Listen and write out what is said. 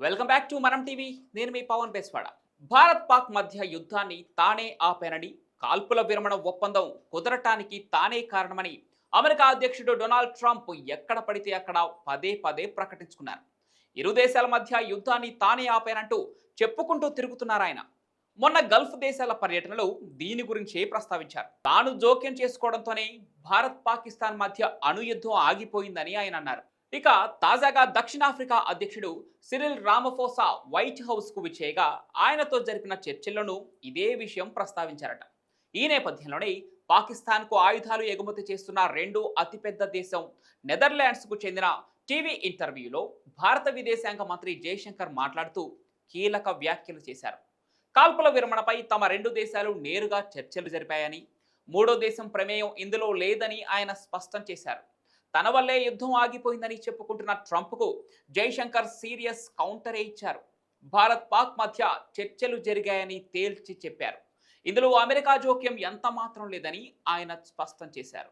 Welcome back to Manam TV నేను మీ పవన్ బెస్వాడ. భారత్ పాక్ మధ్య యుద్ధాన్ని తానే ఆపేనని కాల్పుల విరమణ ఒప్పందం కుదరటానికి తానే కారణమని అమెరికా అధ్యక్షుడు డొనాల్డ్ ట్రంప్ ఎక్కడ పడితే అక్కడ పదే పదే ప్రకటించుకున్నారు. ఇరు దేశాల మధ్య యుద్ధాన్ని తానే ఆపేనంటూ చెప్పుకుంటూ తిరుగుతున్నారు ఆయన. మొన్న గల్ఫ్ దేశాల పర్యటనలో దీని గురించే ప్రస్తావించారు. తాను జోక్యం చేసుకోవడంతోనే భారత్ పాకిస్తాన్ మధ్య అణుయుద్ధం ఆగిపోయిందని ఆయన అన్నారు. ఇక తాజాగా దక్షిణాఫ్రికా అధ్యక్షుడు సిరిల్ రామఫోసా వైట్ హౌస్కు విచ్చేయగా ఆయనతో జరిపిన చర్చల్లోనూ ఇదే విషయం ప్రస్తావించారట. ఈ నేపథ్యంలోనే పాకిస్తాన్కు ఆయుధాలు ఎగుమతి చేస్తున్న రెండో అతిపెద్ద దేశం నెదర్లాండ్స్కు చెందిన టీవీ ఇంటర్వ్యూలో భారత విదేశాంగ మంత్రి జయశంకర్ మాట్లాడుతూ కీలక వ్యాఖ్యలు చేశారు. కాల్పుల విరమణపై తమ రెండు దేశాలు నేరుగా చర్చలు జరిపాయని మూడో దేశం ప్రమేయం ఇందులో లేదని ఆయన స్పష్టం చేశారు. తన వల్లే యుద్ధం ఆగిపోయిందని చెప్పుకుంటున్న ట్రంప్కు జైశంకర్ సీరియస్ కౌంటరే ఇచ్చారు. భారత్ పాక్ మధ్య చర్చలు జరిగాయని తేల్చి చెప్పారు. ఇందులో అమెరికా జోక్యం ఎంత మాత్రం లేదని ఆయన స్పష్టం చేశారు.